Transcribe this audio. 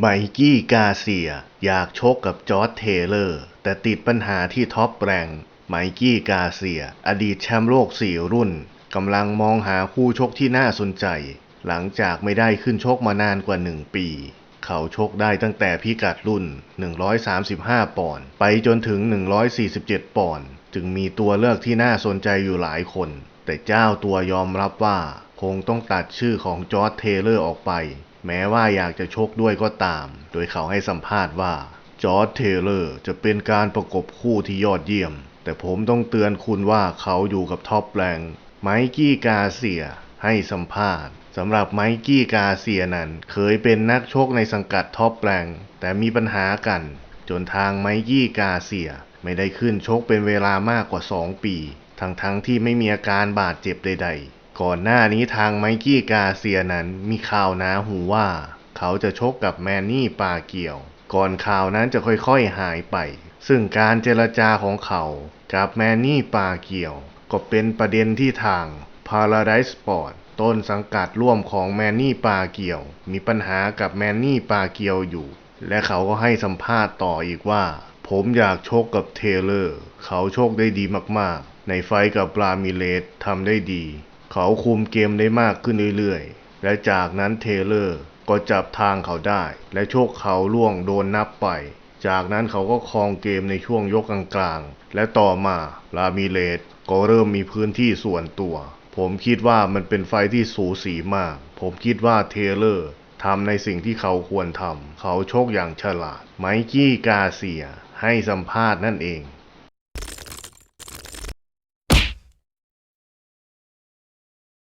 ไมกี้กาเซีย อยากชกกับจอร์จเทเลอร์ แต่ติดปัญหาที่ท็อปแรงไมกี้กาเซีย อดีตแชมป์โลก 4 รุ่นกำลังมองหาคู่ชกที่น่าสนใจ หลังจากไม่ได้ขึ้นชกมานานกว่า 1 ปี เขาชกได้ตั้งแต่พิกัดรุ่น 135 ปอนด์ไปจนถึง 147 ปอนด์จึงมีตัวเลือกที่น่าสนใจอยู่หลายคน แต่เจ้าตัวยอมรับว่าคงต้องตัดชื่อของจอร์จเทเลอร์ออกไป แม้ว่าอยากจะชกด้วยก็ตาม โดยเขาให้สัมภาษณ์ว่า จอร์จเทเลอร์จะเป็นการประกบคู่ที่ยอดเยี่ยม แต่ผมต้องเตือนคุณว่าเขาอยู่กับท็อปแรงค์ไมกี้กาเซียให้สัมภาษณ์สำหรับไมกี้กาเซียนั้น เคยเป็นนักชกในสังกัดท็อปแรงแต่มีปัญหากัน จนทางไมกี้กาเซียไม่ได้ขึ้นชกเป็นเวลามากกว่า 2 ปี ทั้งๆทที่ไม่มีอาการบาดเจ็บใด ๆ ก่อนหน้านี้ทางไมกี้กาเซียนั้นมีข่าวนาหูว่า เขาจะชกกับแมนนี่ปาเกียว ก่อนข่าวนั้นจะค่อยๆหายไป ซึ่งการเจรจาของเขากับแมนนี่ปาเกียว ก็เป็นประเด็นที่ทาง Paradise Sport ต้นสังกัดร่วมของแมนนี่ปาเกียว มีปัญหากับแมนนี่ปาเกียวอยู่ และเขาก็ให้สัมภาษณ์ต่ออีกว่า ผมอยากชกกับเทเลอร์ เขาโชคได้ดีมากๆ ในไฟกับปรามิเลสทำได้ดี เขาคุมเกมได้มากขึ้นเรื่อยๆ และจากนั้นเทเลอร์ก็จับทางเขาได้ และโชคเขาล่วงโดนนับไป จากนั้นเขาก็ครองเกมในช่วงยกกลางๆ และต่อมาลามิเลสก็เริ่มมีพื้นที่ส่วนตัว ผมคิดว่ามันเป็นไฟท์ที่สูสีมาก ผมคิดว่าเทเลอร์ทำในสิ่งที่เขาควรทำ เขาโชคอย่างฉลาด ไมกี้กาเซียให้สัมภาษณ์นั่นเอง